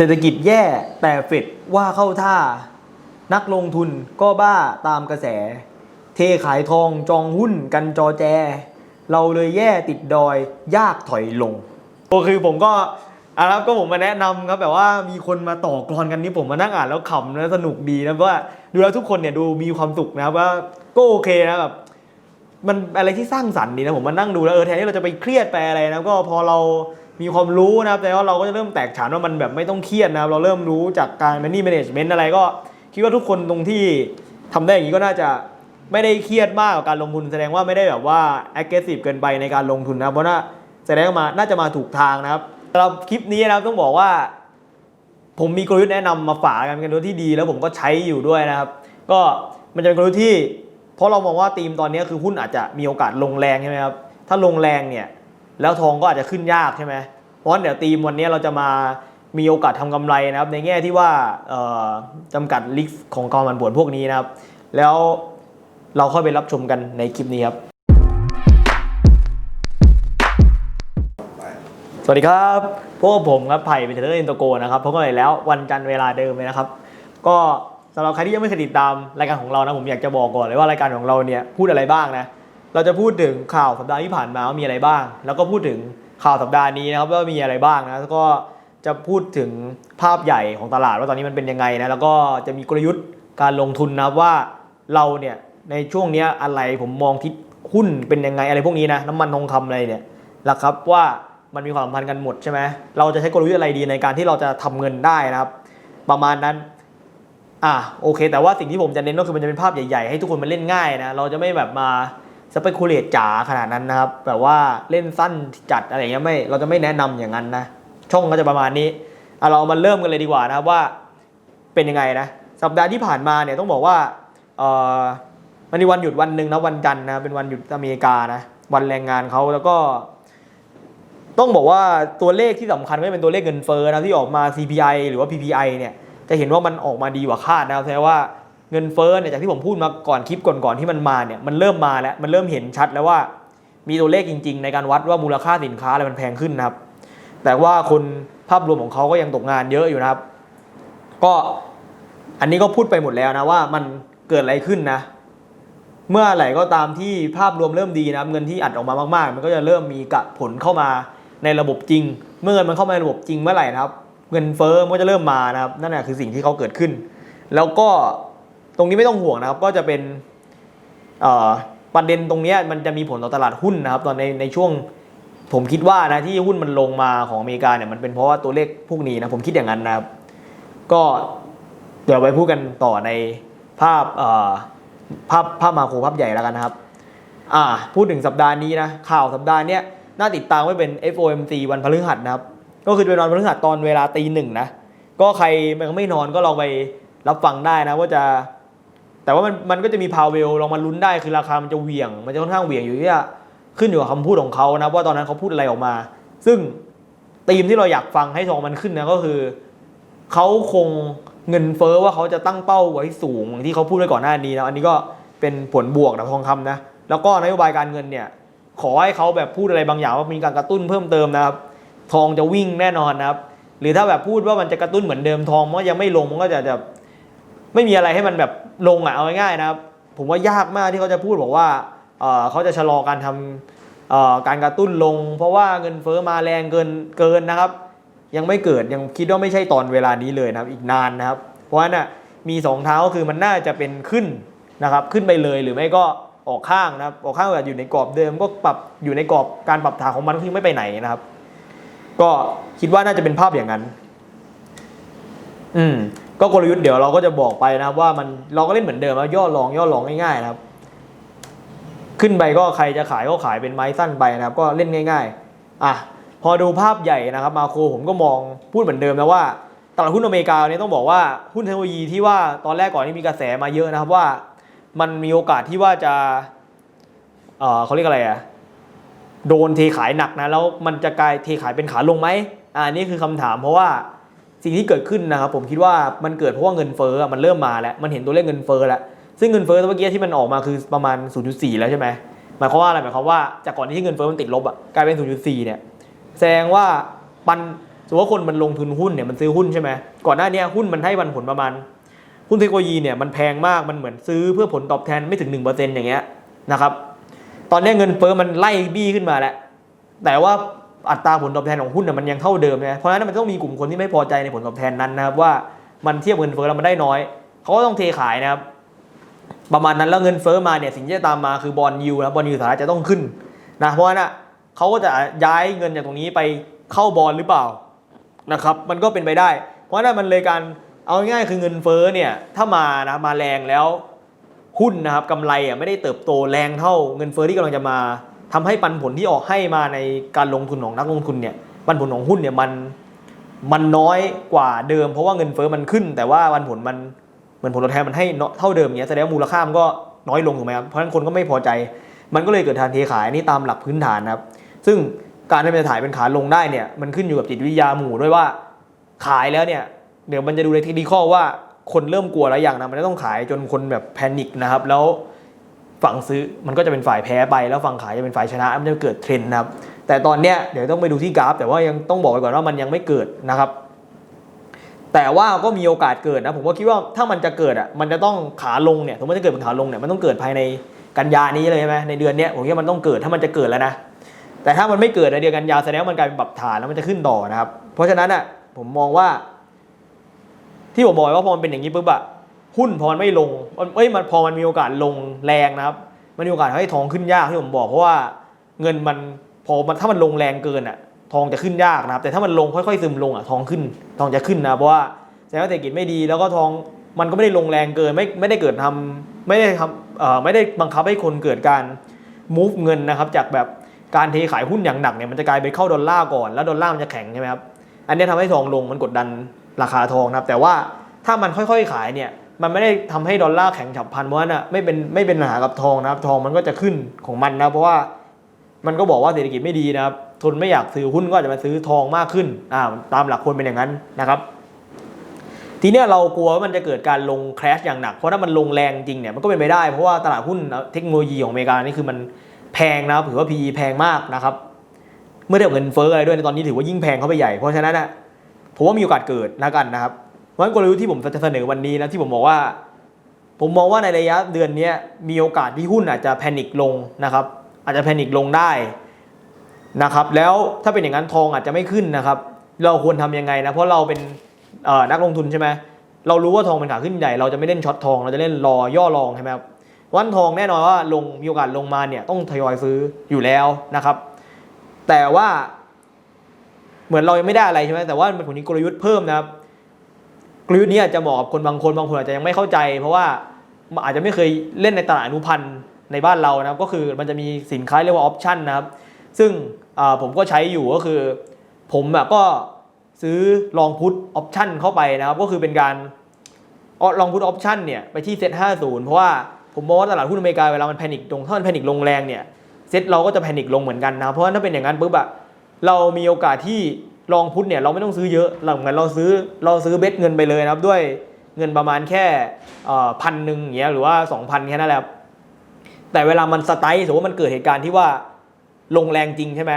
เศรษฐกิจแย่แต่เฟดว่าเข้าท่า นักลงทุนก็บ้าตามกระแส เทขายทองจองหุ้นกันจอแจ เราเลยแย่ติดดอยยากถอยลงโอคือผมก็อะครับก็ผมมาแนะนำครับแบบว่ามีคนมาต่อกรกันนี้ผมมานั่งอ่านแล้วขำแล้วสนุกดีนะเพราะว่าดูแล้วทุกคนเนี่ยดูมีความสุขนะครับว่าก็โอเคนะแบบมันอะไรที่สร้างสรรค์ดีนะผมมานั่งดูแล้วเออแทนที่เราจะไปเครียดไปอะไรนะก็พอเรา มีความรู้นะครับ แต่ว่าเราก็จะเริ่มแตกฉานว่ามันแบบไม่ต้องเครียดนะครับ เราเริ่มรู้จากการ money management อะไรก็ คิดว่าทุกคนตรงที่ทำได้อย่างนี้ก็น่าจะไม่ได้เครียดมากกับการลงทุนแสดงว่าไม่ได้แบบว่า aggressive เกินไปในการลงทุนนะเพราะน่าแสดงมาน่าจะมาถูกทางนะครับสำหรับคลิปนี้นะครับต้องบอกว่า ผมมีกลยุทธ์แนะนำมาฝากกันเป็นกลยุทธ์ที่ดี แล้วผมก็ใช้อยู่ด้วยนะครับ ก็มันจะเป็นกลยุทธ์ที่ เพราะเรามองว่าธีมตอนนี้คือหุ้นอาจจะมีโอกาสลงแรงใช่ไหมครับถ้าลงแรงเนี่ย แล้วทองก็อาจจะขึ้นยากใช่ไหมเพราะฉะนั้นเดี๋ยวธีมวันนี้เราจะมามีโอกาสทำกำไรนะครับ ในแง่ที่ว่าเอ่อจำกัดลิสต์ของกองมันผวนพวกนี้นะครับ แล้วเราค่อยไปรับชมกันในคลิปนี้ครับ สวัสดีครับพวกผมครับไผ่เป็นเทรนเนอร์อินโตโกนะครับพบกันอีกแล้ววันจันทร์เวลาเดิมเลยนะครับ ก็สำหรับใครที่ยังไม่เคยติดตามรายการของเรานะผมอยากจะบอกก่อนเลยว่ารายการของเราเนี่ยพูดอะไรบ้างนะ เราจะพูดถึงข่าวสัปดาห์ที่ผ่านมาว่ามีอะไรบ้าง แล้วก็พูดถึงข่าวสัปดาห์นี้นะครับว่ามีอะไรบ้างนะแล้วก็จะพูดถึงภาพใหญ่ของตลาดว่าตอนนี้มันเป็นยังไงนะแล้วก็จะมีกลยุทธ์การลงทุนนะว่าเราเนี่ยในช่วงนี้อะไรผมมองทิศหุ้นเป็นยังไงอะไรพวกนี้นะน้ำมันทองคำอะไรเนี่ยละครับว่ามันมีความสัมพันธ์กันหมดใช่ไหมเราจะใช้กลยุทธ์อะไรดีในการที่เราจะทำเงินได้นะครับ ประมาณนั้นอะโอเค แต่ว่าสิ่งที่ผมจะเน้นก็คือมันจะเป็นภาพใหญ่ๆให้ทุกคนมันเล่นง่ายนะเราจะไม่แบบมา สเปกุเลตจ๋าขนาดนั้นนะครับแบบว่าเล่นสั้นจัดอะไรเงี้ยไม่เราจะไม่แนะนำอย่างนั้นนะ ช่องก็จะประมาณนี้เอะเรามาเริ่มกันเลยดีกว่านะครับว่าเป็นยังไงนะ สัปดาห์ที่ผ่านมาเนี่ยต้องบอกว่าเออมันมีวันหยุดวันหนึ่งนะวันจันทร์นะเป็นวันหยุดอเมริกานะวันแรงงานเขาแล้วก็ ต้องบอกว่าตัวเลขที่สำคัญไม่เป็นตัวเลขเงินเฟ้อนะที่ออกมา CPI หรือว่า PPI เนี่ยจะเห็นว่ามันออกมาดีกว่าคาดนะครับแสดงว่า เงินเฟ้อเนี่ยจากที่ผมพูดมาก่อนคลิปก่อนๆที่มันมาเนี่ยมันเริ่มมาแล้วมันเริ่มเห็นชัดแล้วว่ามีตัวเลขจริง ๆ ในการวัดว่ามูลค่าสินค้าอะไรมันแพงขึ้นนะครับ แต่ว่าคนภาพรวมของเขาก็ยังตกงานเยอะอยู่นะครับ ก็อันนี้ก็พูดไปหมดแล้วนะว่ามันเกิดอะไรขึ้นนะ เมื่อไหร่ก็ตามที่ภาพรวมเริ่มดีนะครับเงินที่อัดออกมามากๆ มันก็จะเริ่มมีกะผลเข้ามาในระบบจริง เมื่อเงินมันเข้ามาในระบบจริงเมื่อไหร่นะครับ เงินเฟ้อมันก็จะเริ่มมานะครับนั่นแหละคือสิ่งที่เขาเกิดขึ้น แล้วก็ ตรงนี้ไม่ต้องห่วงนะครับ ก็จะเป็นประเด็นตรงนี้มันจะมีผลต่อตลาดหุ้นนะครับ ตอนในในช่วงผมคิดว่านะที่หุ้นมันลงมาของอเมริกาเนี่ยมันเป็นเพราะว่าตัวเลขพวกนี้นะผมคิดอย่างนั้นนะครับ ก็เดี๋ยวไปพูดกันต่อในภาพเอ่อภาพภาพมาโครภาพใหญ่แล้วกันนะครับ อ่า พูดถึงสัปดาห์นี้นะข่าวสัปดาห์นี้น่าติดตามไว้เป็น FOMC วันพฤหัสนะครับ ก็คือเป็นวันพฤหัสตอนเวลาตีหนึ่งนะ ก็ใครยังไม่นอนก็ลองไปรับฟังได้นะว่าจะ แต่ว่ามันมันก็จะมีพาวเวลลองมาลุ้นได้คือราคามันจะเหวี่ยง มันจะค่อนข้างเหวี่ยงอยู่ที่ว่าขึ้นอยู่กับคำพูดของเขานะว่าตอนนั้นเขาพูดอะไรออกมา ซึ่งธีมที่เราอยากฟังให้ทองมันขึ้นนะก็คือเขาคงเงินเฟ้อว่าเขาจะตั้งเป้าไว้สูงที่เขาพูดไว้ก่อนหน้านี้นะอันนี้ก็เป็นผลบวกนะทองคำนะแล้วก็นโยบายการเงินเนี่ยขอให้เขาแบบพูดอะไรบางอย่างว่ามีการกระตุ้นเพิ่มเติมนะครับทองจะวิ่งแน่นอนนะครับหรือถ้าแบบพูดว่ามันจะกระตุ้นเหมือนเดิมทองมันก็ยังไม่ลงมันก็จะจะไม่มีอะไรให้มันแบบ ลงอะเอาง่ายๆนะครับ ผมว่ายากมากที่เขาจะพูดบอกว่าเขาจะชะลอการทำการกระตุ้นลง เพราะว่าเงินเฟ้อมาแรงเกินเกินนะครับ ยังไม่เกิดยังคิดว่าไม่ใช่ตอนเวลานี้เลยนะครับอีกนานนะครับ เพราะฉะนั้นน่ะมีสองเท้าก็คือมันน่าจะเป็นขึ้นนะครับ ขึ้นไปเลยหรือไม่ก็ออกข้างนะครับ ออกข้างแบบอยู่ในกรอบเดิม ก็ปรับอยู่ในกรอบการปรับฐานของมันคือไม่ไปไหนนะครับ ก็คิดว่าน่าจะเป็นภาพอย่างนั้น อืม ก็กลยุทธ์เดี๋ยวเราก็จะบอกไปนะครับว่ามันเราก็เล่นเหมือนเดิมแล้วย่อลองย่อลองง่ายๆนะครับ ขึ้นไปก็ใครจะขายก็ขายเป็นไม้สั้นไปนะครับ ก็เล่นง่าย ๆอะพอดูภาพใหญ่นะครับมาโครผมก็มองพูดเหมือนเดิมนะว่าตลาดหุ้นอเมริกาเนี่ยต้องบอกว่าหุ้นเทคโนโลยีที่ว่าตอนแรกก่อนที่มีกระแสมาเยอะนะครับว่า มันมีโอกาสที่ว่าจะเออเขาเรียกอะไรอะโดนเทขายหนักนะแล้วมันจะกลายเทขายเป็นขาลงไหมอ่านี่คือคำถามเพราะว่า สิ่งที่เกิดขึ้นนะครับผมคิดว่ามันเกิดเพราะว่าเงินเฟ้อมันเริ่มมาแล้ว มันเห็นตัวเลขเงินเฟ้อแล้ว ซึ่งเงินเฟ้อเมื่อกี้ที่มันออกมาคือประมาณ 0.4 แล้วใช่ไหมหมายความว่าอะไรหมายความว่าจากก่อนที่เงินเฟ้อมันติดลบอะกลายเป็น 0.4 เนี่ยแสดงว่าปันสมมติว่าคนมันลงทุนหุ้นเนี่ยมันซื้อหุ้นใช่ไหมก่อนหน้านี้หุ้นมันให้ปันผลประมาณหุ้นเทคโนโลยีเนี่ยมันแพงมากมันเหมือนซื้อเพื่อผลตอบแทนไม่ถึง 1%อย่างเงี้ยนะครับตอนนี้เงินเฟ้อมันไล่บี้ขึ้นมาแล้วแต่ว่า อัตราผลตอบแทนของหุ้นน่ะมันยังเท่าเดิมนะเพราะฉะนั้นมันต้องมีกลุ่มคนที่ไม่พอใจในผลตอบแทนนั้นนะครับว่ามันเทียบเงินเฟ้อแล้วมันได้น้อยเขาก็ต้องเทขายนะครับประมาณนั้นแล้วเงินเฟ้อมาเนี่ยสิ่งที่จะตามมาคือบอลยูนะบอลยูสหรัฐจะต้องขึ้นนะเพราะฉะนั้นะเขาก็จะย้ายเงินจากตรงนี้ไปเข้าบอลหรือเปล่านะครับมันก็เป็นไปได้ เพราะฉะนั้นมันเลยการเอาง่ายคือเงินเฟ้อเนี่ยถ้ามานะมาแรงแล้วหุ้นนะครับกำไรอะไม่ได้เติบโตแรงเท่าเงินเฟ้อที่กำลังจะมา ทำให้ปันผลที่ออกให้มาในการลงทุนของนักลงทุนเนี่ยปันผลของหุ้นเนี่ยมันมันน้อยกว่าเดิม เพราะว่าเงินเฟ้อมันขึ้น แต่ว่าปันผลมันเหมือนผลตอบแทนมันให้เท่าเดิมเงี้ยแสดงว่ามูลค่ามันก็น้อยลงถูกไหมครับเพราะฉะนั้นคนก็ไม่พอใจ มันก็เลยเกิดทางเทขายนี่ตามหลักพื้นฐานนะครับ ซึ่งการที่มันจะถ่ายเป็นขาลงได้เนี่ยมันขึ้นอยู่กับจิตวิทยาหมู่ด้วยว่าขายแล้วเนี่ยเดี๋ยวมันจะดูในเทคนิคว่าคนเริ่มกลัวแล้วอย่างนะมันจะต้องขายจนคนแบบแพนิคนะครับแล้ว ฝั่งซื้อมันก็จะเป็นฝ่ายแพ้ไปแล้วฝั่งขายจะเป็นฝ่ายชนะ มันจะเกิดเทรนด์นะครับแต่ตอนเนี้ยเดี๋ยวต้องไปดูที่กราฟ แต่ว่ายังต้องบอกไปก่อนว่ามันยังไม่เกิดนะครับแต่ว่าก็มีโอกาสเกิดนะผมก็คิดว่าถ้ามันจะเกิดอะมันจะต้องขาลงเนี่ยสมมติจะเกิดเป็นขาลงเนี่ยมันต้องเกิดภายในกันยานี้เลยใช่ไหมในเดือนเนี้ยผมคิดว่ามันต้องเกิดถ้ามันจะเกิดแล้วนะแต่ถ้ามันไม่เกิดในเดือนกันยาแสดงว่ามันกลายเป็นปรับฐานแล้วมันจะขึ้นต่อนะครับ เพราะฉะนั้นอะผมมองว่า ที่ผมบอกว่าพอมันเป็นอย่างนี้ปุ๊บอะ หุ้นพอมันไม่ลงเอ้ยมันพอมันมีโอกาสลงแรงนะครับ มันมีโอกาสให้ทองขึ้นยากที่ผมบอกเพราะว่าเงินมันพอมันถ้ามันลงแรงเกินอะทองจะขึ้นยากนะครับ แต่ถ้ามันลงค่อยๆซึมลงอะทองขึ้น ทองจะขึ้นนะเพราะว่าแสดงว่าเศรษฐกิจไม่ดีแล้วก็ทองมันก็ไม่ได้ลงแรงเกินไม่ไม่ได้เกิดทำไม่ได้ทำเอ่อไม่ได้บังคับให้คนเกิดการ move เงินนะครับ จากแบบการเทขายหุ้นอย่างหนักเนี่ยมันจะกลายไปเข้าดอลลาร์ก่อนแล้วดอลลาร์มันจะแข็งใช่ไหมครับอันนี้ทำให้ทองลงมันกดดันราคาทองนะครับ แต่ว่าถ้ามันค่อยๆขายเนี่ย มันไม่ได้ทำให้ดอลลาร์แข็งฉับพลันเพราะว่าน่ะไม่เป็นไม่เป็นปัญหากับทองนะครับ ทองมันก็จะขึ้นของมันนะ เพราะว่ามันก็บอกว่าเศรษฐกิจไม่ดีนะครับทนไม่อยากซื้อหุ้นก็จะมาซื้อทองมากขึ้นอ่าตามหลักควรเป็นอย่างนั้นนะครับทีเนี้ยเรากลัวว่ามันจะเกิดการลงแครชอย่างหนัก เพราะถ้ามันลงแรงจริงเนี่ยมันก็เป็นไปได้ เพราะว่าตลาดหุ้นเทคโนโลยีของอเมริกานี่คือมันแพงนะครับถือว่า PE แพงมากนะครับ เมื่อเทียบเงินเฟ้ออะไรด้วยในตอนนี้ถือว่ายิ่งแพงเข้าไปใหญ่ เพราะฉะนั้นนะผมว่ามีโอกาสเกิดนะกันนะครับ ราะฉะนั้นกลยุทธ์ที่ผมจะเสนอวันนี้นะที่ผมบอกว่า ผมมองว่าในระยะเดือนนี้มีโอกาสที่หุ้นอาจจะแพนิคลงนะครับ อาจจะแพนิคลงได้นะครับ แล้วถ้าเป็นอย่างนั้นทองอาจจะไม่ขึ้นนะครับ เราควรทำยังไงนะเพราะเราเป็นนักลงทุนใช่ไหมเรารู้ว่าทองเป็นขาขึ้นใหญ่เราจะไม่เล่นช็อตทองเราจะเล่นรอย่อรองใช่ไหมครับวันทองแน่นอนว่าลงมีโอกาสลงมาเนี่ยต้องทยอยซื้ออยู่แล้วนะครับ แต่ว่าเหมือนเรายังไม่ได้อะไรใช่ไหมแต่ว่ามันผลนี้กลยุทธ์เพิ่มนะครับ กลยุทธ์นี้อาจจะเหมาะกับคนบางคนบางคนอาจจะยังไม่เข้าใจ เพราะว่าอาจจะไม่เคยเล่นในตลาดอนุพันธ์ในบ้านเรานะครับก็คือมันจะมีสินค้าเรียกว่าออปชั่นนะครับ ซึ่งผมก็ใช้อยู่ก็คือ ผมแบบก็ซื้อลองพุทออปชั่นเข้าไปนะครับ ก็คือเป็นการลองพุทออปชั่นเนี่ยไปที่เซ็ต50เพราะว่าผมมองว่าตลาดหุ้นอเมริกาเวลามันแพนิคลงถ้ามันแพนิคลงแรงเนี่ยเซ็ตเราก็จะแพนิคลงเหมือนกันนะเพราะว่าถ้าเป็นอย่างนั้นปุ๊บอะเรามีโอกาสที่ ลองพุทเนี่ยเราไม่ต้องซื้อเยอะเราเหมือนเราซื้อเราซื้อเบ็ดเงินไปเลยนะครับ ด้วยเงินประมาณแค่พันหนึ่งอย่างเงี้ยหรือว่า 2,000 แค่นั้นแหละแต่เวลามันสไตล์สมมติว่ามันเกิดเหตุการณ์ที่ว่าลงแรงจริงใช่ไหม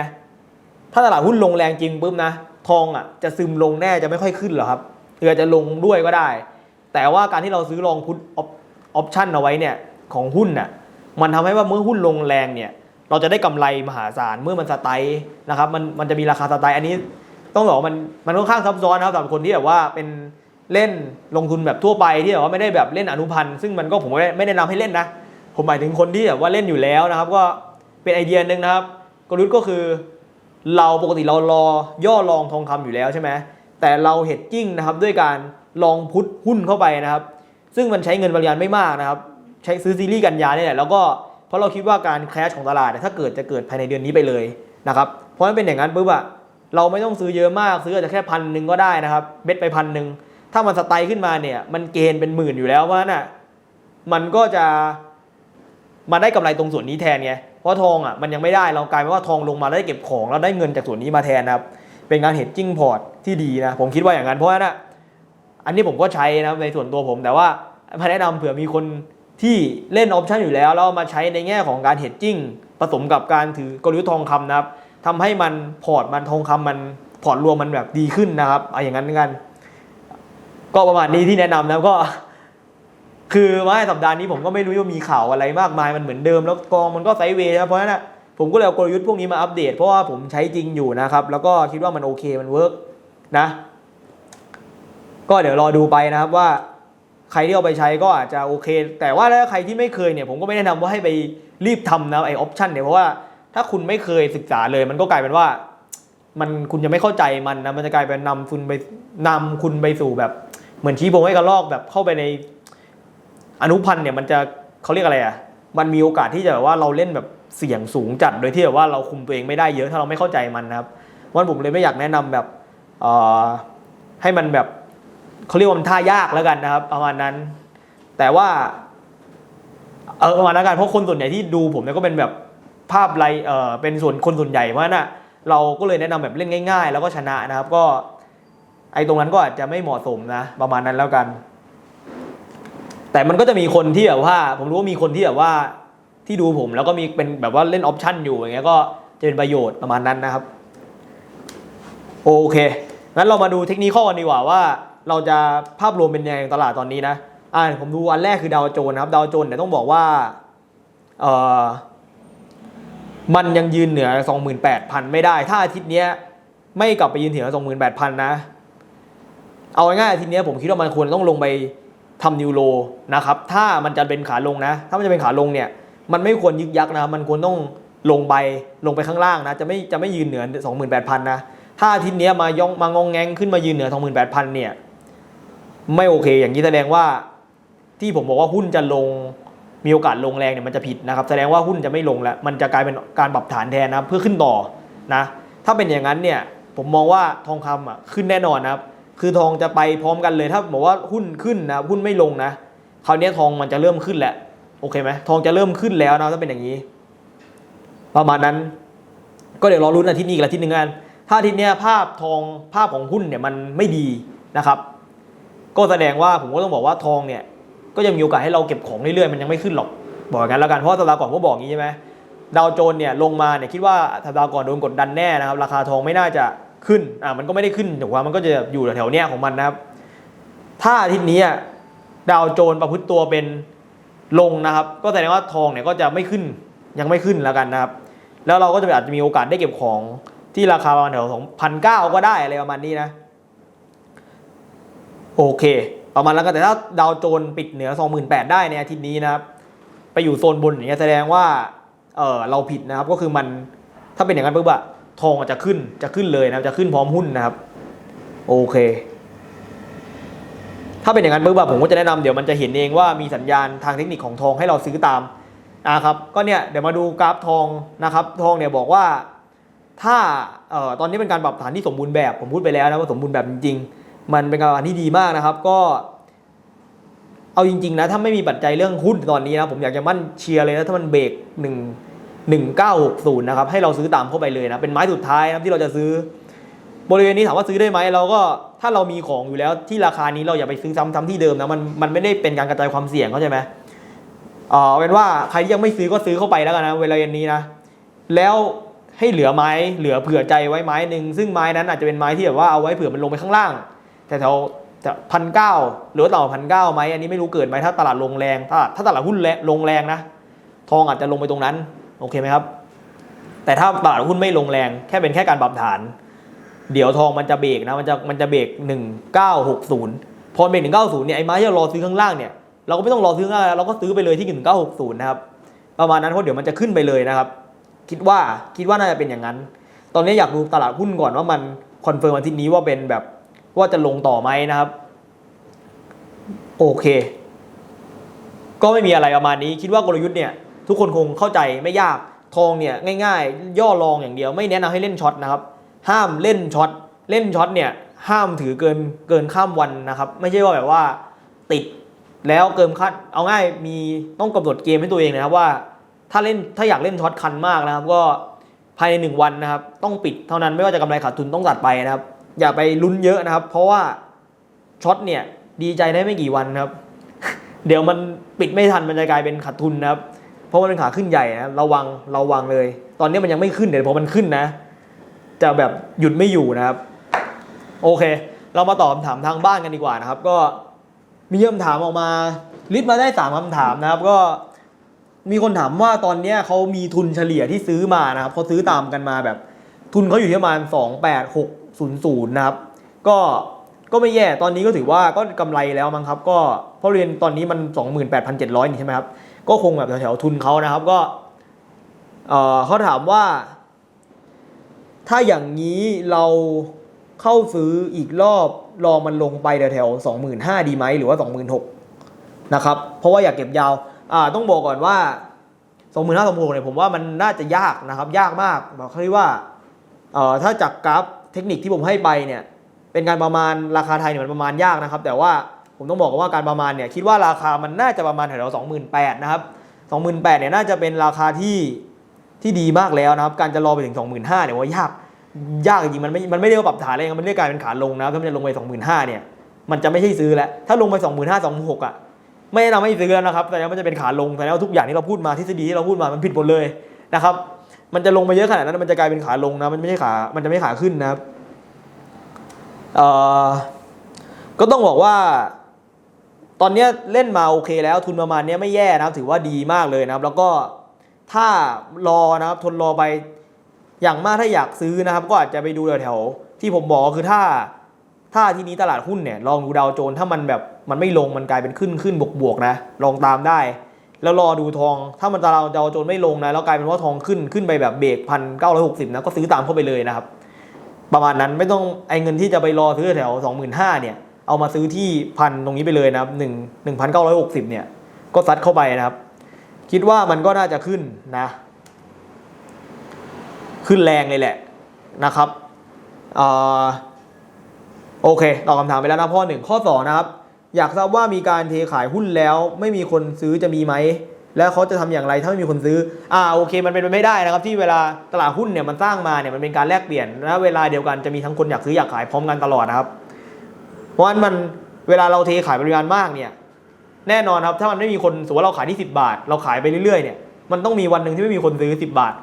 ถ้าตลาดหุ้นลงแรงจริงปุ๊บนะ ทองอะจะซึมลงแน่จะไม่ค่อยขึ้นหรอครับหรือจะลงด้วยก็ได้ แต่ว่าการที่เราซื้อลองพุทออปชั่นเอาไว้เนี่ยของหุ้นน่ะมันทำให้ว่าเมื่อหุ้นลงแรงเนี่ย เราจะได้กำไรมหาศาลเมื่อมันสไตล์นะครับมันมันจะมีราคาสไตล์อันนี้ ต้องบอกมันมันค่อนข้างซับซ้อนนะครับสำหรับคนที่แบบว่าเป็นเล่นลงทุนแบบทั่วไปที่แบบว่าไม่ได้แบบเล่นอนุพันธ์ซึ่งมันก็ผมไม่ได้ไม่แนะนำให้เล่นนะ ผมหมายถึงคนที่แบบว่าเล่นอยู่แล้วนะครับ ก็เป็นไอเดียหนึ่งนะครับ กลยุทธ์ก็คือ เราปกติเรารอย่อลองทองคำอยู่แล้วใช่ไหมแต่เราเฮดจิ้งนะครับด้วยการลองพุทหุ้นเข้าไปนะครับ ซึ่งมันใช้เงินบริการไม่มากนะครับ ใช้ซื้อซีรีส์กันยาเนี่ยแหละแล้วก็เพราะเราคิดว่าการแคชของตลาดถ้าเกิดจะเกิดภายในเดือนนี้ไปเลยนะครับเพราะฉะนั้นเป็นอย่างนั้นปุ๊บอะ เราไม่ต้องซื้อเยอะมากซื้ออาจจะแค่พันหนึ่งก็ได้นะครับ เบ็ดไปพันหนึ่งถ้ามันสไตล์ขึ้นมาเนี่ย มันเกณฑ์เป็นหมื่นอยู่แล้วว่าน่ะมันก็จะมาได้กำไรตรงส่วนนี้แทนไงเพราะทองอะมันยังไม่ได้เรากลายเป็นว่าทองลงมาแล้วได้เก็บของแล้วได้เงินจากส่วนนี้มาแทนนะครับ เป็นการเห็ดจิ้งพอร์ตที่ดีนะผมคิดว่าอย่างนั้นเพราะว่านะอันนี้ผมก็ใช้นะในส่วนตัวผม แต่ว่ามาแนะนำเผื่อมีคนที่เล่นออปชันอยู่แล้วแล้วเอามาใช้ในแง่ของการเห็ดจิ้งผสมกับการถือกลยุทธ์ทองคำนะครับ ทำให้มันพอร์ตมันทองคำมันพอร์ตรวมมันแบบดีขึ้นนะครับเอาอย่างนั้นกัน ก็ประมาณนี้ที่แนะนำนะก็ คือว่าสัปดาห์นี้ผมก็ไม่รู้ว่ามีข่าวอะไรมากมายมันเหมือนเดิม แล้วกองมันก็ไซด์เวย์นะเพราะฉะนั้นนะผมก็เลยเอากลยุทธ์พวกนี้มาอัปเดต เพราะว่าผมใช้จริงอยู่นะครับ แล้วก็คิดว่ามันโอเคมันเวิร์กนะก็เดี๋ยวรอดูไปนะครับว่าใครที่เอาไปใช้ก็อาจจะโอเค แต่ว่าถ้าใครที่ไม่เคยเนี่ยผมก็ไม่แนะนำว่าให้ไปรีบทำนะไอออปชันเนี่ยเพราะว่า ถ้าคุณไม่เคยศึกษาเลยมันก็กลายเป็นว่า มันคุณจะไม่เข้าใจมันนะมันจะกลายเป็นนำคุณไปนำคุณไปสู่แบบ เหมือนชี้โพงให้กระลอกแบบเข้าไปในอนุพันธ์เนี่ยมันจะเขาเรียกอะไรอะมันมีโอกาสที่จะแบบว่าเราเล่นแบบเสี่ยงสูงจัดโดยที่แบบว่าเราคุมตัวเองไม่ได้เยอะถ้าเราไม่เข้าใจมันนะครับวันผมเลยไม่อยากแนะนำแบบเอ่อให้มันแบบเขาเรียกว่ามันท่ายากแล้วกันนะครับประมาณนั้น แต่ว่าเออประมาณนั้นกันเพราะคนส่วนใหญ่ที่ดูผมเนี่ยก็เป็นแบบ ภาพไรเออเป็นส่วนคนส่วนใหญ่เพราะนั้นนะเราก็เลยแนะนำแบบเล่นง่าย ๆ แล้วก็ชนะนะครับ ก็ ไอ้ตรงนั้นก็อาจจะไม่เหมาะสมนะประมาณนั้นแล้วกัน แต่มันก็จะมีคนที่แบบว่า ผมรู้ว่ามีคนที่แบบว่าที่ดูผมแล้วก็มีเป็นแบบว่าเล่นออปชั่นอยู่อย่างเงี้ยก็จะเป็นประโยชน์ประมาณนั้นนะครับ โอเคงั้นเรามาดูเทคนิคกันดีกว่าว่า เราจะภาพรวมเป็นยังไงตลาดตอนนี้นะอ่าผมดูอันแรกคือดาวโจนส์นะครับดาวโจนส์เนี่ยต้องบอกว่าเออ มันยังยืนเหนือ 28,000 ไม่ได้ ถ้าอาทิตย์นี้ไม่กลับไปยืนเหนือ 28,000 นะ เอาง่ายๆอาทิตย์นี้ผมคิดว่ามันควรต้องลงไปทำนิวโรนะครับ ถ้ามันจะเป็นขาลงนะ ถ้ามันจะเป็นขาลงเนี่ย มันไม่ควรยึกยักนะ มันควรต้องลงไปลงไปข้างล่างนะ จะไม่จะไม่ยืนเหนือ 28,000 นะ ถ้าอาทิตย์นี้มาย่องมางองแงงขึ้นมายืนเหนือ 28,000 เนี่ย ไม่โอเค อย่างนี้แสดงว่าที่ผมบอกว่าหุ้นจะลง มีโอกาสลงแรงเนี่ยมันจะผิดนะครับ แสดงว่าหุ้นจะไม่ลงแล้ว มันจะกลายเป็นการปรับฐานแทนนะครับเพื่อขึ้นต่อนะ ถ้าเป็นอย่างนั้นเนี่ยผมมองว่าทองคำอะขึ้นแน่นอนนะครับ คือทองจะไปพร้อมกันเลยถ้าบอกว่าหุ้นขึ้นนะหุ้นไม่ลงนะคราวนี้ทองมันจะเริ่มขึ้นแหละโอเคไหมทองจะเริ่มขึ้นแล้วนะถ้าเป็นอย่างนี้ ประมาณนั้น ก็เดี๋ยวรอรุ้นอาทิตย์นี้อีกอาทิตย์หนึ่งกันถ้าอาทิตย์นี้ภาพทองภาพของหุ้นเนี่ยมันไม่ดีนะครับ ก็แสดงว่าผมก็ต้องบอกว่าทองเนี่ย ก็ยังมีโอกาสให้เราเก็บของเรื่อยๆมันยังไม่ขึ้นหรอก บอกอย่างนั้นแล้วกันเพราะสัปดาห์ก่อนก็บอกอย่างนี้ใช่ไหมดาวโจนเนี่ยลงมาเนี่ยคิดว่าสัปดาห์ก่อนโดนกดดันแน่นะครับ ราคาทองไม่น่าจะขึ้นอ่ามันก็ไม่ได้ขึ้นแต่ว่ามันก็จะอยู่แถวๆเนี้ยของมันนะครับ ถ้าอาทิตย์นี้ดาวโจนประพฤติตัวเป็นลงนะครับ ก็แสดงว่าทองเนี่ยก็จะไม่ขึ้นยังไม่ขึ้นแล้วกันนะครับ แล้วเราก็จะอาจจะมีโอกาสได้เก็บของที่ราคาประมาณแถวสองพันเก้าก็ได้อะไรประมาณนี้นะ โอเค ประมาณแล้วกันแต่ถ้าดาวโจนส์ปิดเหนือ 28,000 ได้ในอาทิตย์นี้นะครับไปอยู่โซนบนอย่างเงี้ยแสดงว่าเออเราผิดนะครับก็คือมันถ้าเป็นอย่างนั้นปุ๊บอะทองอาจจะขึ้นจะขึ้นเลยนะครับจะขึ้นพร้อมหุ้นนะครับ โอเค ถ้าเป็นอย่างนั้นปุ๊บอะผมก็จะแนะนำเดี๋ยวมันจะเห็นเองว่ามีสัญญาณทางเทคนิคของทองให้เราซื้อตามนะครับก็เนี่ยเดี๋ยวมาดูกราฟทองนะครับ ทองเนี่ยบอกว่าถ้าเออตอนนี้เป็นการปรับฐานที่สมบูรณ์แบบผมพูดไปแล้วนะว่าสมบูรณ์แบบจริงๆ มันเป็นการันที่ดีมากนะครับ ก็ เอาจริง ๆ นะ ถ้าไม่มีปัจจัยเรื่องหุ้นตอนนี้นะ ผมอยากจะมั่นเชียร์เลยนะ ถ้ามันเบรกหนึ่งหนึ่งเก้าหกศูนย์นะครับ ให้เราซื้อตามเข้าไปเลยนะ เป็นไม้สุดท้ายนะครับที่เราจะซื้อบริเวณนี้ถามว่าซื้อได้ไหมเราก็ถ้าเรามีของอยู่แล้วที่ราคานี้เราอย่าไปซื้อซ้ำซ้ำที่เดิมนะมันมันไม่ได้เป็นการกระจายความเสี่ยงเข้าใจไหมเออเป็นว่าใครที่ยังไม่ซื้อก็ซื้อเข้าไปแล้วกันนะเวลาเย็นนี้นะแล้วให้เหลือไม้เหลือเผื่อใจไว้ไม้หนึ่งซึ่งไม้นั้นอาจจะเป็นไม้ที่แบบว่าเอาไว้เผื่อมันลงไปข้างล่าง แต่แถวพันเก้าหรือว่าต่อพันเก้าไหมอันนี้ไม่รู้เกิดไหมถ้าตลาดลงแรง ถ้าถ้าตลาดหุ้นแรงลงแรงนะ ทองอาจจะลงไปตรงนั้น โอเคไหมครับ แต่ถ้าตลาดหุ้นไม่ลงแรง แค่เป็นแค่การปรับฐาน เดี๋ยวทองมันจะเบรกนะ มันจะมันจะเบรกหนึ่งเก้าหกศูนย์พอเบรกหนึ่งเก้าศูนย์เนี่ยไอ้ไม้ที่เรารอซื้อข้างล่างเนี่ยเราก็ไม่ต้องรอซื้อข้างล่างแล้วเราก็ซื้อไปเลยที่หนึ่งเก้าหกศูนย์นะครับประมาณนั้นเพราะเดี๋ยวมันจะขึ้นไปเลยนะครับ คิดว่าคิดว่าน่าจะเป็นอย่างนั้น ตอนนี้อยากดูตลาดหุ้นก่อนว่ามันคอนเฟิร์มอาทิตย์นี้ว่าเป็นแบบ ว่าจะลงต่อไหมนะครับ โอเค ก็ไม่มีอะไรประมาณนี้คิดว่ากลยุทธ์เนี่ยทุกคนคงเข้าใจไม่ยากทองเนี่ยง่ายๆ ย่อลองอย่างเดียวไม่แนะนำให้เล่นช็อตนะครับ ห้ามเล่นช็อตเล่นช็อตเนี่ยห้ามถือเกินเกินข้ามวันนะครับ ไม่ใช่ว่าแบบว่าติดแล้วเกินคาดเอาง่ายมีต้องกำหนดเกมให้ตัวเองนะครับว่า ถ้าเล่นถ้าอยากเล่นช็อตคันมากนะครับ ก็ภายในหนึ่งวันนะครับ ต้องปิดเท่านั้นไม่ว่าจะกำไรขาดทุนต้องตัดไปนะครับ อย่าไปลุ้นเยอะนะครับ เพราะว่าช็อตเนี่ยดีใจได้ไม่กี่วันครับ เดี๋ยวมันปิดไม่ทันมันจะกลายเป็นขาดทุนนะครับ เพราะมันเป็นขาขึ้นใหญ่นะระวังระวังเลย ตอนนี้มันยังไม่ขึ้นเดี๋ยวพอมันขึ้นนะ จะแบบหยุดไม่อยู่นะครับ โอเค เรามาตอบคำถามทางบ้านกันดีกว่านะครับ ก็มีคำถามออกมาลิสต์มาได้สามคำถามนะครับ ก็มีคนถามว่าตอนนี้เขามีทุนเฉลี่ยที่ซื้อมานะครับเขาซื้อตามกันมาแบบ ทุนเขาอยู่ที่ประมาณสองแปดหก ศูนย์ศูนย์นะครับ ก็ก็ไม่แย่ตอนนี้ก็ถือว่าก็กำไรแล้วมั้งครับ ก็เพราะเรียนตอนนี้มันสองหมื่นแปดพันเจ็ดร้อยนี่ใช่ไหมครับ ก็คงแบบแถวๆทุนเขานะครับก็เออเขาถามว่า ถ้าอย่างนี้เราเข้าซื้ออีกรอบรอมันลงไปแถวๆสองหมื่นห้าดีไหมหรือว่าสองหมื่นหกนะครับ เพราะว่าอยากเก็บยาวอ่าต้องบอกก่อนว่าสองหมื่นห้าสองหมื่นเนี่ยผมว่ามันน่าจะยากนะครับ ยากมากบอกเขาเรียกว่าเอ่อถ้าจากกราฟ เทคนิคที่ผมให้ไปเนี่ยเป็นการประมาณราคาไทยเนี่ยมันประมาณยากนะครับ แต่ว่าผมต้องบอกก่อนว่าการประมาณเนี่ยคิดว่าราคามันน่าจะประมาณแถวๆสองหมื่นแปดนะครับสองหมื่นแปดเนี่ยน่าจะเป็นราคาที่ที่ดีมากแล้วนะครับ การจะรอไปถึง 25,000เนี่ยว่ายากยากจริงมันไม่มันไม่ได้ว่าปรับฐานอะไรมันไม่ได้กลายเป็นขาลงนะครับถ้ามันจะลงไป 25,000เนี่ยมันจะไม่ใช่ซื้อแล้ว ถ้าลงไป 25,000 26,000อะไม่แนะนำให้ซื้อแล้วนะครับแต่แล้วมันจะเป็นขาลงแต่แล้วาทุกอย่างที่เราพูดมาทฤษฎีที่เราพูดมามันผิดหมดเลยนะครับ มันจะลงมาเยอะขนาดนั้น มันจะกลายเป็นขาลงนะ มันไม่ใช่ขา มันจะไม่ขาขึ้นนะครับเอ่อก็ต้องบอกว่า ตอนนี้เล่นมาโอเคแล้วทุนประมาณนี้ไม่แย่นะครับ ถือว่าดีมากเลยนะครับ แล้วก็ถ้ารอนะครับ ทนรอไปอย่างมากถ้าอยากซื้อนะครับ ก็อาจจะไปดูแถวๆที่ผมบอกคือถ้าถ้าที่นี้ตลาดหุ้นเนี่ยลองดูดาวโจนส์ถ้ามันแบบมันไม่ลงมันกลายเป็นขึ้นขึ้นบวกบวกนะ ลองตามได้ แล้วรอดูทอง ถ้ามันตลาดดาวโจนไม่ลงนะแล้วกลายเป็นว่าทองขึ้นขึ้นไปแบบเบรกพันเก้าร้อยหกสิบนะก็ซื้อตามเข้าไปเลยนะครับ ประมาณนั้นไม่ต้องไอ้เงินที่จะไปรอซื้อแถวสองหมื่นห้าเนี่ยเอามาซื้อที่พันตรงนี้ไปเลยนะครับหนึ่งหนึ่งพันเก้าร้อยหกสิบเนี่ยก็ซัดเข้าไปนะครับ คิดว่ามันก็น่าจะขึ้นนะ ขึ้นแรงเลยแหละนะครับอ่อโอเคตอบคำถามไปแล้วนะข้อหนึ่งข้อสองนะครับ อยากทราบว่ามีการเทขายหุ้นแล้ว ไม่มีคนซื้อจะมีไหม แล้วเขาจะทำอย่างไรถ้าไม่มีคนซื้อ อ่าโอเค มันเป็นไปไม่ได้นะครับที่เวลาตลาดหุ้นเนี่ยมันสร้างมาเนี่ยมันเป็นการแลกเปลี่ยนนะเวลาเดียวกันจะมีทั้งคนอยากซื้ออยากขายพร้อมกันตลอดนะครับ เพราะฉะนั้นมันเวลาเราเทขายปริมาณมากเนี่ยแน่นอนครับถ้ามันไม่มีคนสมมติว่าเราขายที่ 10 บาท เราขายไปเรื่อยๆเนี่ยมันต้องมีวันหนึ่งที่ไม่มีคนซื้อ 10 บาท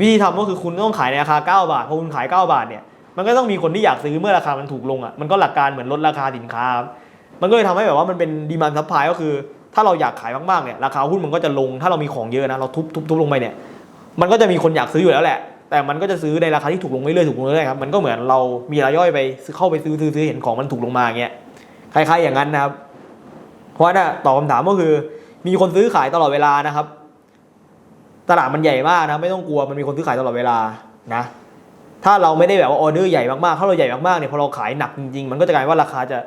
วิธีทำก็คือคุณต้องขายในราคา 9 บาทพอคุณขาย 9 บาทเนี่ยมันก็ต้องมีคนที่อยากซื้อเมื่อราคามันถูกลงอะมันก็หลักการเหมือนลดราคาสินค้าครับ มันก็เลยทำให้แบบว่ามันเป็นดีมานซัพพลายก็คือ ถ้าเราอยากขายมากๆเนี่ยราคาหุ้นมันก็จะลง ถ้าเรามีของเยอะนะเราทุบทุบทุบลงไปเนี่ยมันก็จะมีคนอยากซื้ออยู่แล้วแหละ แต่มันก็จะซื้อในราคาที่ถูกลงเรื่อยๆถูกลงเรื่อยๆครับมันก็เหมือนเรามีรายย่อยไปซื้อเข้าไปซื้อซื้อซื้อเห็นของมันถูกลงมาเงี้ยคล้ายๆอย่างนั้นนะครับ เพราะว่น่ะตอบคำถามก็คือ มีคนซื้อขายตลอดเวลานะครับ ตลาดมันใหญ่มากนะไม่ต้องกลัวมันมีคนซื้อขายตลอดเวลานะ ถ้าเราไม่ได้แบบว่าออเดอร์ใหญ่มากๆถ้าเราใหญ่มากๆเนี่ยพอเราขายหนักจริงๆมันก็จะกลายว่าราคาจะ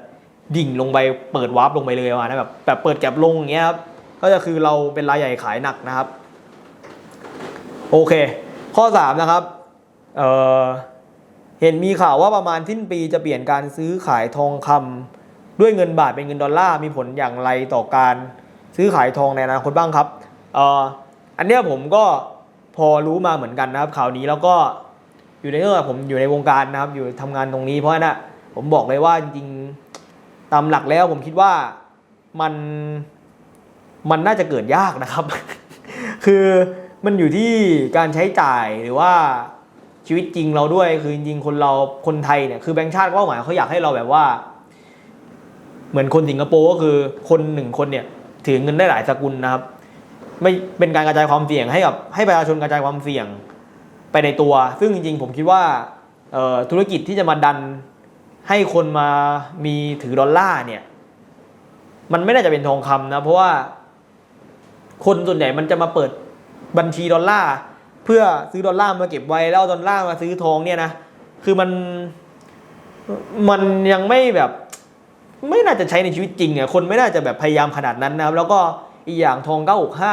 ดิ่งลงไปเปิดวาร์ปลงไปเลยวานะแบบแบบเปิดแก็บลงอย่างเงี้ยครับก็จะคือเราเป็นรายใหญ่ขายหนักนะครับ โอเค ข้อ 3 นะครับเเห็นมีข่าวว่าประมาณสิ้นปีจะเปลี่ยนการซื้อขายทองคำด้วยเงินบาทเป็นเงินดอลลาร์มีผลอย่างไรต่อการซื้อขายทองในอนาคตบ้างครับเออันเนี้ยผมก็พอรู้มาเหมือนกันนะครับ ข่าวนี้แล้วก็อยู่ในเรื่องผมอยู่ในวงการนะครับ อยู่ทำงานตรงนี้เพราะฉะนั้นผมบอกเลยว่าจริงๆ ตามหลักแล้วผมคิดว่ามันมันน่าจะเกิดยากนะครับ คือมันอยู่ที่การใช้จ่ายหรือว่าชีวิตจริงเราด้วยคือจริงๆคนเราคนไทยเนี่ยคือแบงค์ชาติก็หมายเขาอยากให้เราแบบว่า เหมือนคนสิงคโปร์ก็คือคนหนึ่งคนเนี่ยถือเงินได้หลายสกุลนะครับ ไม่เป็นการกระจายความเสี่ยงให้กับให้ประชาชนกระจายความเสี่ยงไปในตัว ซึ่งจริงๆ ผมคิดว่าธุรกิจที่จะมาดัน ให้คนมามีถือดอลลาร์เนี่ย มันไม่น่าจะเป็นทองคำนะ เพราะว่าคนส่วนใหญ่มันจะมาเปิดบัญชีดอลลาร์เพื่อซื้อดอลลาร์มาเก็บไว้แล้วเอาดอลลาร์มาซื้อทองเนี่ยนะคือมันมันยังไม่แบบ ไม่น่าจะใช้ในชีวิตจริงอะคนไม่น่าจะแบบพยายามขนาดนั้นนะครับ แล้วก็อีกอย่างทอง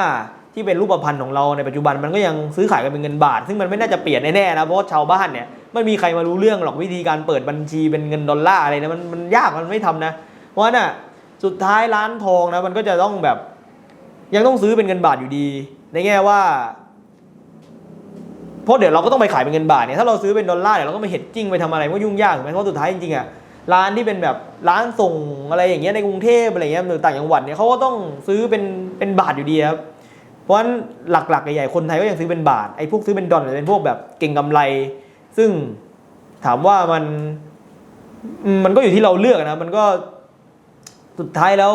965ที่เป็นรูปพรรณของเราในปัจจุบันมันก็ยังซื้อขายกันเป็นเงินบาท ซึ่งมันไม่น่าจะเปลี่ยนแน่ๆนะเพราะชาวบ้านเนี่ย ไม่มีใครมารู้เรื่องหรอกวิธีการเปิดบัญชีเป็นเงินดอลลาร์อะไรนะมันมันยากมันไม่ทำนะ เพราะฉะนั้นอะสุดท้ายร้านทองนะมันก็จะต้องแบบ ยังต้องซื้อเป็นเงินบาทอยู่ดี ในแง่ว่าเพราะเดี๋ยวเราก็ต้องไปขายเป็นเงินบาทเนี่ยถ้าเราซื้อเป็นดอลลาร์เดี๋ยวเราก็ไปเห็ดจิ้งไปทำอะไรมันก็ยุ่งยากถูกไหมเพราะสุดท้ายจริงๆอะร้านที่เป็นแบบร้านส่งอะไรอย่างเงี้ยในกรุงเทพอะไรเงี้ยหรือต่างจังหวัดเนี่ยเขาก็ต้องซื้อเป็นเป็นบาทอยู่ดีครับเพราะฉะนั้นหลักๆใหญ่ๆคนไทยก็ยังซื้อเป็นบาทไอ้พวกซื้อเป็นดอลเนี่ยเป็นพวกแบบเก่งกำไร ซึ่งถามว่ามันมันก็อยู่ที่เราเลือกนะ มันก็สุดท้ายแล้ว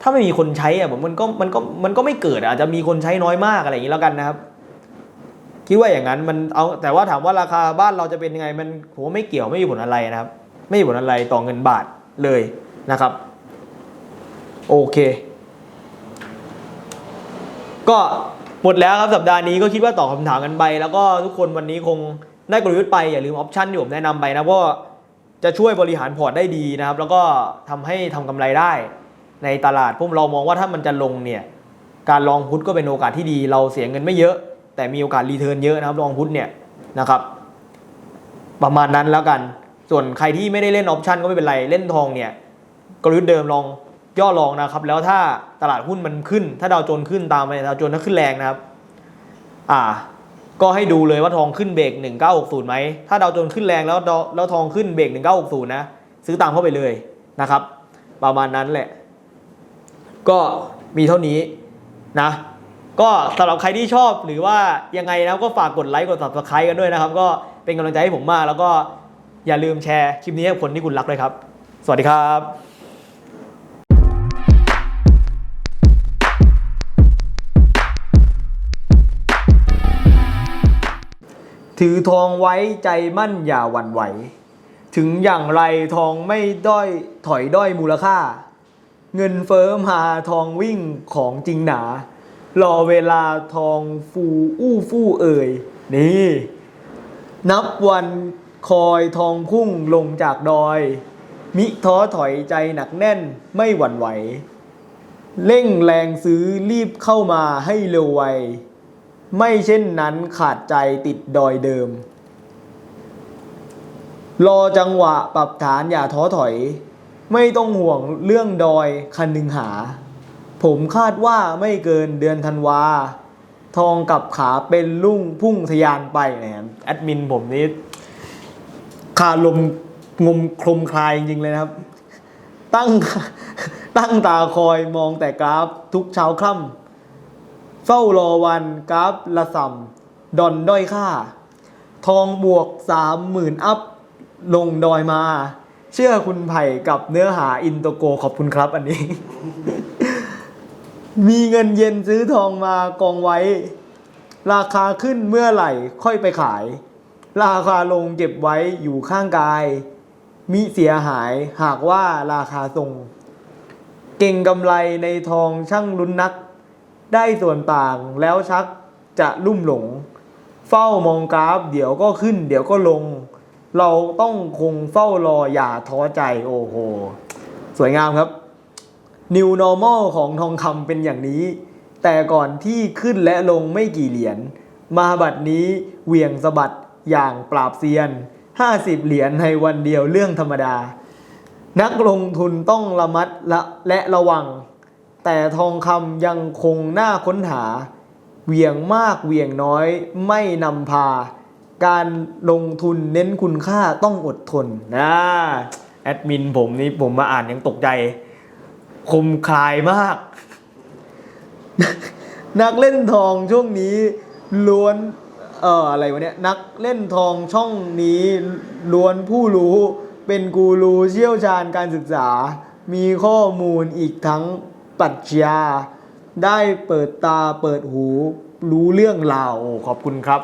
ถ้าไม่มีคนใช้อะผมมันก็มันก็มันก็ไม่เกิดอะอาจจะมีคนใช้น้อยมากอะไรอย่างนี้แล้วกันนะครับคิดว่าอย่างนั้นมันเอาแต่ว่าถามว่าราคาบ้านเราจะเป็นยังไง มันผมว่าไม่เกี่ยวไม่มีผลอะไรนะครับ ไม่มีผลอะไรต่อเงินบาทเลยนะครับ โอเค ก็หมดแล้วครับสัปดาห์นี้ก็คิดว่าตอบคำถามกันไป แล้วก็ทุกคนวันนี้คง ได้กลยุทธ์ไปอย่าลืมออปชันที่ผมแนะนำไปนะเพราะว่าจะช่วยบริหารพอร์ตได้ดีนะครับ แล้วก็ทำให้ทำกำไรได้ในตลาดพวกเรามองว่าถ้ามันจะลงเนี่ยการลองพุทธก็เป็นโอกาสที่ดี เราเสียเงินไม่เยอะ แต่มีโอกาสรีเทิร์นเยอะนะครับลองพุทธเนี่ยนะครับ ประมาณนั้นแล้วกัน ส่วนใครที่ไม่ได้เล่นออปชันก็ไม่เป็นไรเล่นทองเนี่ยกลยุทธ์เดิมลองย่อลองนะครับ แล้วถ้าตลาดหุ้นมันขึ้น ถ้าดาวโจนขึ้นตามไปดาวโจนถ้าขึ้นแรงนะครับ อ่า ก็ให้ดูเลยว่าทองขึ้นเบรก1960ไหมถ้าดาวโจนขึ้นแรงแล้วดาวแล้วทองขึ้นเบรก1960นะซื้อตามเข้าไปเลยนะครับ ประมาณนั้นแหละ ก็มีเท่านี้นะ ก็สำหรับใครที่ชอบหรือว่ายังไงนะก็ฝากกดไลค์กด subscribe กันด้วยนะครับ ก็เป็นกำลังใจให้ผมมากแล้วก็อย่าลืมแชร์คลิปนี้ให้คนที่คุณรักด้วยครับ สวัสดีครับ ถือทองไว้ใจมั่นอย่าหวั่นไหว ถึงอย่างไรทองไม่ด้อยถอยด้อยมูลค่า เงินเฟ้อมาทองวิ่งของจริงหนา รอเวลาทองฟูอู้ฟู่เอ่ย นี่ นับวันคอยทองพุ่งลงจากดอย มิท้อถอยใจหนักแน่นไม่หวั่นไหว เร่งแรงซื้อรีบเข้ามาให้เร็วไว ไม่เช่นนั้นขาดใจติดดอยเดิม รอจังหวะปรับฐานอย่าท้อถอย ไม่ต้องห่วงเรื่องดอยคันหนึ่งหา ผมคาดว่าไม่เกินเดือนธันวา ทองกับขาเป็นลุ่งพุ่งทยานไปนะครับแอดมินผมนี่คาลมงมคลมคลายจริงๆเลยนะครับ ตั้งตั้งตาคอยมองแต่กราฟทุกเช้าค่ำ เฝ้ารอวันกราฟละสัมดอนด้อยค่า ทองบวกสามหมื่นอัพ ลงดอยมา เชื่อคุณไผ่กับเนื้อหาอินโตโกขอบคุณครับอันนี้ มีเงินเย็นซื้อทองมากองไว้ ราคาขึ้นเมื่อไหร่ค่อยไปขาย ราคาลงเก็บไว้อยู่ข้างกาย มิเสียหายหากว่าราคาทรง เก่งกำไรในทองช่างลุ้นนัก ได้ส่วนต่างแล้วชักจะลุ่มหลง เฝ้ามองกราฟ เดี๋ยวก็ขึ้น เดี๋ยวก็ลง เราต้องคงเฝ้ารออย่าท้อใจโอ้โห สวยงามครับ New Normal ของทองคำเป็นอย่างนี้ แต่ก่อนที่ขึ้นและลงไม่กี่เหรียญมาบัดนี้เหวี่ยงสะบัดอย่างปราบเซียน 50 เหรียญในวันเดียวเรื่องธรรมดา นักลงทุนต้องระมัดละและระวัง แต่ทองคำยังคงน่าค้นหาเหวี่ยงมากเหวี่ยงน้อยไม่นำพา การลงทุนเน้นคุณค่าต้องอดทนนะแอดมินผมนี่ผมมาอ่านยังตกใจ คมคลายมาก นักเล่นทองช่วงนี้ล้วนเอ่ออะไรวะเนี่ยนักเล่นทองช่องนี้ล้วนผู้รู้เป็นกูรูเชี่ยวชาญการศึกษา มีข้อมูลอีกทั้ง ปรัชญาได้เปิดตาเปิดหูรู้เรื่องราวขอบคุณครับ